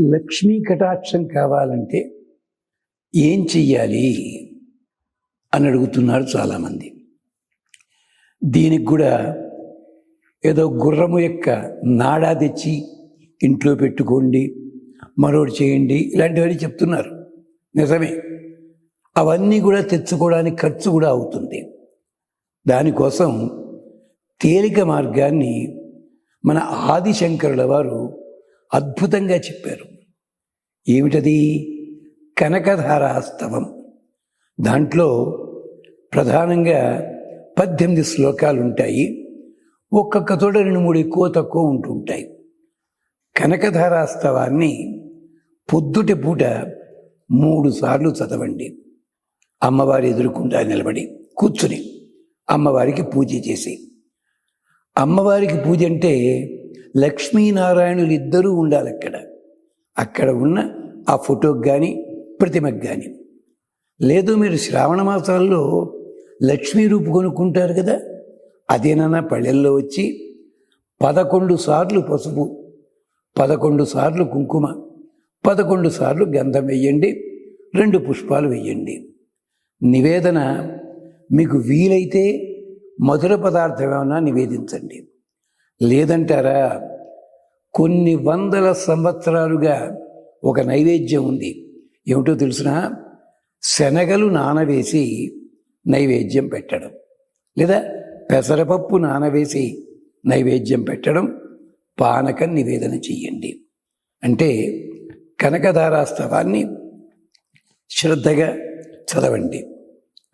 లక్ష్మీ కటాక్షం కావాలంటే ఏం చెయ్యాలి అని అడుగుతున్నారు చాలామంది. దీనికి కూడా ఏదో గుర్రము యొక్క నాడా తెచ్చి ఇంట్లో పెట్టుకోండి మరోడు చేయండి ఇలాంటివన్నీ చెప్తున్నారు. నిజమే. అవన్నీ కూడా తెచ్చుకోవడానికి ఖర్చు కూడా అవుతుంది. దానికోసం తేలిక మార్గాన్ని మన ఆదిశంకరుల వారు అద్భుతంగా చెప్పారు. ఏమిటది? కనకధారాస్తవం. దాంట్లో ప్రధానంగా పద్దెనిమిది శ్లోకాలు ఉంటాయి ఒక్కొక్క చోట రెండు మూడు ఎక్కువ తక్కువ ఉంటుంటాయి. కనకధారాస్తవాన్ని పొద్దుటి పూట మూడు సార్లు చదవండి. అమ్మవారి ఎదురుకుండా నిలబడి కూర్చుని అమ్మవారికి పూజ చేసి. అమ్మవారికి పూజ అంటే లక్ష్మీనారాయణులు ఇద్దరూ ఉండాలి అక్కడ. అక్కడ ఉన్న ఆ ఫోటోకి కానీ ప్రతిమకు కానీ లేదు మీరు శ్రావణ మాసాల్లో లక్ష్మీ రూపు కొనుక్కుంటారు కదా? అదేనన్నా పళ్ళెల్లో వచ్చి పదకొండు సార్లు పసుపు పదకొండు సార్లు కుంకుమ పదకొండు సార్లు గంధం వెయ్యండి రెండు పుష్పాలు వెయ్యండి. నివేదన మీకు వీలైతే మధుర పదార్థం ఏమైనా నివేదించండి. లేదంటారా? కొన్ని వందల సంవత్సరాలుగా ఒక నైవేద్యం ఉంది. ఏమిటో తెలిసిన? శనగలు నానవేసి నైవేద్యం పెట్టడం. లేదా పెసరపప్పు నానవేసి నైవేద్యం పెట్టడం. పానకం నివేదన చెయ్యండి. అంటే కనకధారాస్తవాన్ని శ్రద్ధగా చదవండి.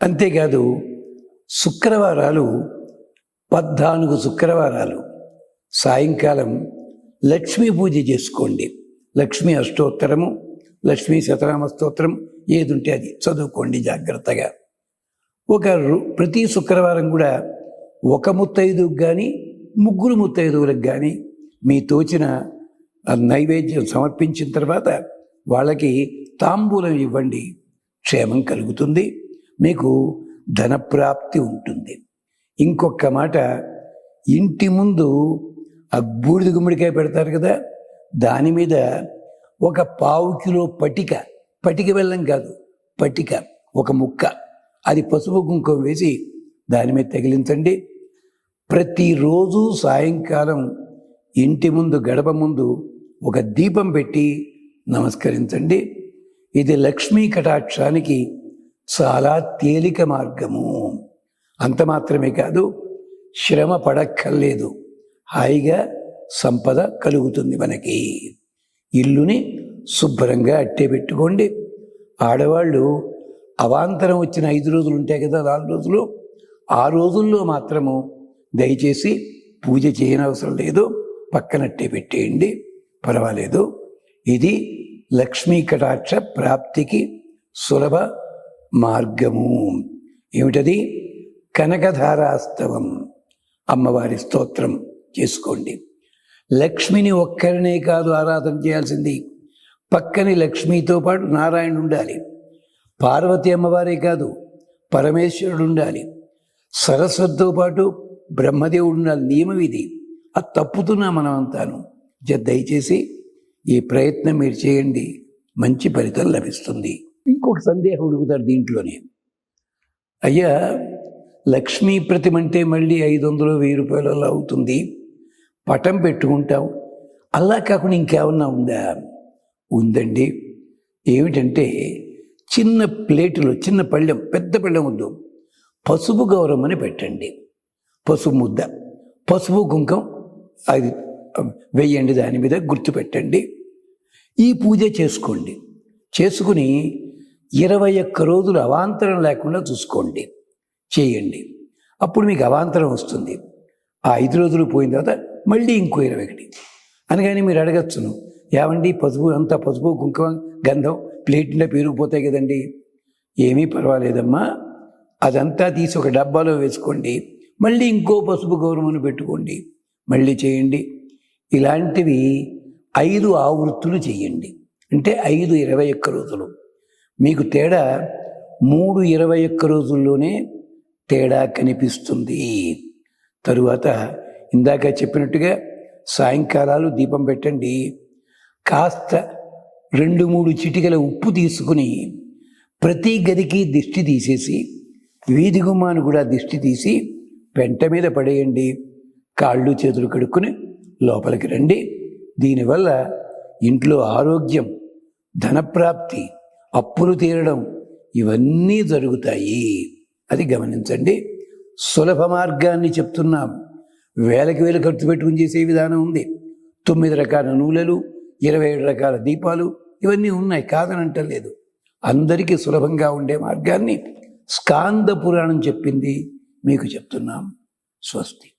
అంతేకాదు శుక్రవారాలు పద్నాలుగు శుక్రవారాలు సాయంకాలం లక్ష్మీ పూజ చేసుకోండి. లక్ష్మీ అష్టోత్తరము లక్ష్మీ శతనామ స్తోత్రం ఏది ఉంటే అది చదువుకోండి జాగ్రత్తగా. ఒక రు- ప్రతి శుక్రవారం కూడా ఒక ముత్తైదుకు కానీ ముగ్గురు ముత్తైదువులకు కానీ మీ తోచిన నైవేద్యం సమర్పించిన తర్వాత వాళ్ళకి తాంబూలం ఇవ్వండి. క్షేమం కలుగుతుంది. మీకు ధనప్రాప్తి ఉంటుంది. ఇంకొక మాట ఇంటి ముందు ఆ బూడిద గుమ్మడికాయ పెడతారు కదా దాని మీద ఒక పావు కిలో పటిక పటిక బెల్లం కాదు పటిక ఒక ముక్క. అది పసుపు కుంకుమ వేసి దాని మీద తగిలించండి. ప్రతిరోజు సాయంకాలం ఇంటి ముందు గడప ముందు ఒక దీపం పెట్టి నమస్కరించండి. ఇది లక్ష్మీ కటాక్షానికి చాలా తేలిక మార్గము. అంత మాత్రమే కాదు శ్రమ పడక్కర్లేదు. హాయిగా సంపద కలుగుతుంది మనకి. ఇల్లుని శుభ్రంగా అట్టే పెట్టుకోండి. ఆడవాళ్ళు అవాంతరం వచ్చిన ఐదు రోజులు ఉంటాయి కదా నాలుగు రోజులు. ఆ రోజుల్లో మాత్రము దయచేసి పూజ చేయనవసరం లేదు. పక్కనట్టే పెట్టేయండి. పర్వాలేదు. ఇది లక్ష్మీ కటాక్ష ప్రాప్తికి సులభ మార్గము. ఏమిటది? కనకధారాస్తవం. అమ్మవారి స్తోత్రం. చేసుకోండి. లక్ష్మిని ఒక్కరినే కాదు ఆరాధన చేయాల్సింది. పక్కని లక్ష్మితో పాటు నారాయణుడు ఉండాలి. పార్వతి అమ్మవారే కాదు పరమేశ్వరుడు ఉండాలి. సరస్వతితో పాటు బ్రహ్మదేవుడు ఉండాలి నియమం ఇది. అది తప్పుతున్నా మనం అంతాను దయచేసి ఈ ప్రయత్నం మీరు చేయండి. మంచి ఫలితం లభిస్తుంది. ఇంకొక సందేహం అడుగుతారు దీంట్లోనే. అయ్యా లక్ష్మీ ప్రతిమంటే మళ్ళీ ఐదు వందలు వెయ్యి రూపాయలు అవుతుంది. పటం పెట్టుకుంటాం అలా కాకుండా ఇంకేమన్నా ఉందా? ఉందండి. ఏమిటంటే చిన్న ప్లేటులో చిన్న పళ్ళెం పెద్ద పళ్ళెం వద్దు. పసుపు గౌరవం అని పెట్టండి. పసుపు ముద్ద. పసుపు కుంకం అది వెయ్యండి దాని మీద గుర్తుపెట్టండి. ఈ పూజ చేసుకోండి. చేసుకుని ఇరవై ఒక్క రోజులు అవాంతరం లేకుండా చూసుకోండి. చేయండి. అప్పుడు మీకు అవాంతరం వస్తుంది. ఆ ఐదు రోజులు పోయిన తర్వాత మళ్ళీ ఇంకో ఇరవై ఒకటి. అనగానే మీరు అడగచ్చును ఏమండి పసుపు అంతా పసుపు కుంకుమ గంధం ప్లేట్లో పేరుకుపోతాయి కదండి. ఏమీ పర్వాలేదమ్మా అదంతా తీసి ఒక డబ్బాలో వేసుకోండి మళ్ళీ ఇంకో పసుపు గౌరవమును పెట్టుకోండి మళ్ళీ చేయండి. ఇలాంటివి ఐదు ఆవృత్తులు చేయండి. అంటే ఐదు ఇరవై ఒక్క రోజులు. మీకు తేడా మూడు ఇరవై ఒక్క రోజుల్లోనే తేడా కనిపిస్తుంది. తరువాత ఇందాక చెప్పినట్టుగా సాయంకాలాలు దీపం పెట్టండి. కాస్త రెండు మూడు చిటికల ఉప్పు తీసుకుని ప్రతి గదికి దిష్టి తీసేసి వీధి గుమ్మాను కూడా దిష్టి తీసి పెంట మీద పడేయండి. కాళ్ళు చేతులు కడుక్కుని లోపలికి రండి. దీనివల్ల ఇంట్లో ఆరోగ్యం ధనప్రాప్తి అప్పులు తీరడం ఇవన్నీ జరుగుతాయి. అది గమనించండి. సులభ మార్గాన్ని చెప్తున్నాం. వేలకి వేలు ఖర్చు పెట్టుకుని చేసే విధానం ఉంది. తొమ్మిది రకాల నూనెలు ఇరవై ఏడు రకాల దీపాలు ఇవన్నీ ఉన్నాయి. కాదనంటలేదు అందరికీ సులభంగా ఉండే మార్గాన్ని స్కాంద పురాణం చెప్పింది మీకు చెప్తున్నాం. స్వస్తి.